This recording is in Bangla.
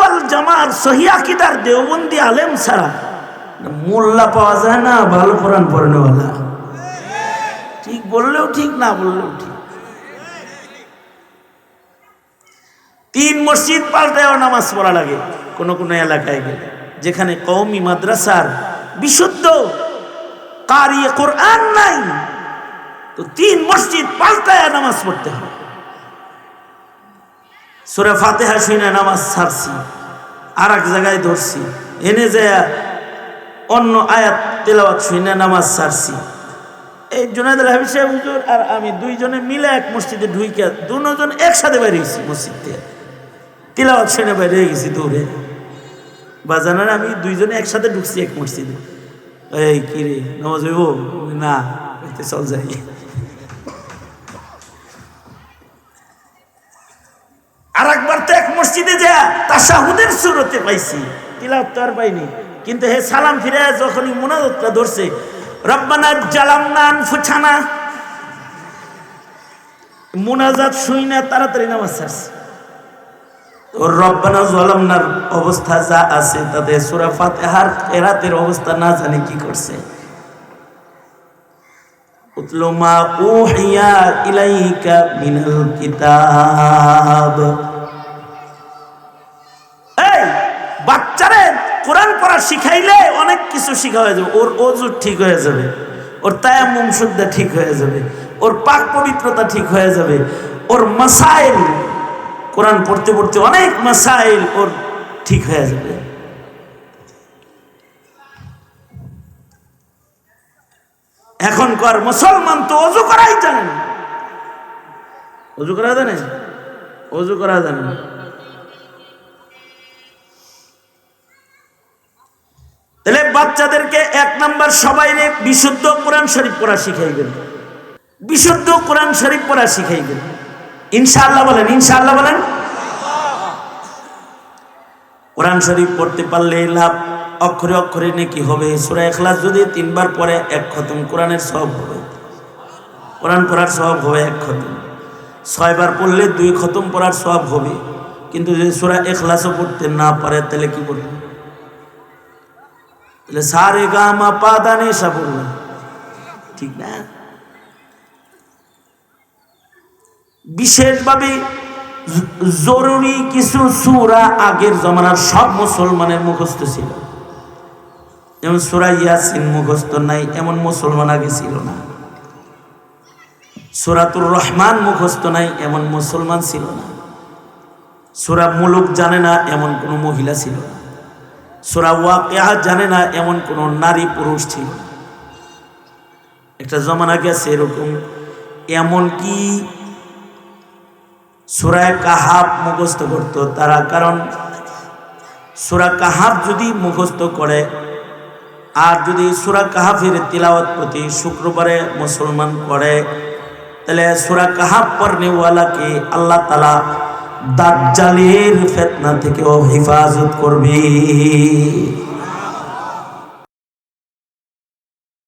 ওয়াল দেওবন্দি আলেম ছাড়া মোল্লা পাওয়া যায় না, ভালো কোরআন ঠিক বললেও ঠিক, না বললেও ঠিক। তিন মসজিদ পাল্টায় নামাজ পড়া লাগে, কোন কোন এলাকায় গেলে। যেখানে কৌমি মাদ্রাসার বিশুদ্ধ কারি কোরআন নাই, তো তিন মসজিদ পাল্টায় নামাজ পড়তে হবে সুরে ফাতেহা শুনে নামাজ ছাড়ছি আর এক জায়গায় ধরছি। এনে যায় অন্য আয়াত তেলাওয়াত শুনে নামাজ ছাড়ছি। এই জুনায়দ আল সাহেব হুজুর আর আমি দুইজনে মিলে এক মসজিদে ঢুইকে দুজন একসাথে বাইরে গেছি মসজিদ। থেকে তিলাওয়াত শুনে বাইরে গেছি দৌড়ে। বাজানার আমি দুইজনে একসাথে ঢুকছি এক মসজিদে। এই কি রে, নামাজ হইব? না চল যাই। তাসাহুদের সুরতে পাইছি। তিলাওয়াত তো আর পাইনি। কিন্তু হে সালাম ফিরে যখনই মোনাজতটা ধরছে, রব্বানা জালামনা আনফুছানা মোনাজাত শুই না, তাড়াতাড়ি নামাজ ছাড়ছে। ওর রব্বানা জলামনার অবস্থা যা আছে তাতে সুরা ফাতেহার এরাতের অবস্থা না জানে কি করছে। উতলু মা উহিয়া ইলাইকা মিনাল কিতাব। কোরআন পড়া শিখাইলে অনেক কিছু শিখা হয়ে যাবে। ওর অজু ঠিক হয়ে যাবে। ওর তায়াম্মুম শুদ্ধা ঠিক হয়ে যাবে। ওর পাক পবিত্রতা ঠিক হয়ে যাবে। ওর মাসাইল, কোরআন পড়তে পড়তে অনেক মাসাইল ওর ঠিক হয়ে যাবে। এখনকার মুসলমান তো অজু করাই জানেন অজু করা জানেন অজু করা জানেন তাহলে বাচ্চাদেরকে এক নাম্বার সবাই বিশুদ্ধ কোরআন শরীফ পড়া শিখাইবেন বিশুদ্ধ কোরআন শরীফ পড়া শিখাইবেন ইনশাআল্লাহ বলেন ইনশাআল্লাহ বলেন। কোরআন শরীফ পড়তে পারলে লাভ অক্ষরে অক্ষরে নাকি হবে। সুরা এখলাস যদি তিনবার পরে এক খতম। কোরআনের সব হবে। কোরআন পড়ার সব হবে এক খতম। ছয়বার পড়লে দুই খতম পড়ার সব হবে। কিন্তু যদি সুরা এখলাসও পড়তে না পারে, তাহলে কি করবে? তাহলে সারে গা মা পা দানে এসা ঠিক না? বিশেষভাবে জরুরি কিছু সুরা আগের জমানার সব মুসলমানের মুখস্থ ছিল। যেমন সুরা ইয়াসিন মুখস্থ নাই, এমন মুসলমান আগে ছিল না। সুরাতুর রহমান মুখস্থ নাই, এমন মুসলমান ছিল না। সুরা মুলুক জানে না, এমন কোনো মহিলা ছিল না। সুরা ওয়াকিয়া জানে না এমন কোনো নারী পুরুষ ছিল। একটা জমানা গেছে এরকম, এমন কি সুরায় কাহাব মুখস্থ করতো তারা? কারণ সুরা কাহাব যদি মুখস্থ করে, আর যদি সুরা কাহাফের তিলাওয়াত প্রতি শুক্রবারে মুসলমান করে, তাহলে সুরা কাহাব পড়নেওয়ালাকে আল্লাহ তালা দাজ্জালের ফেতনা থেকেও হেফাজত করবে।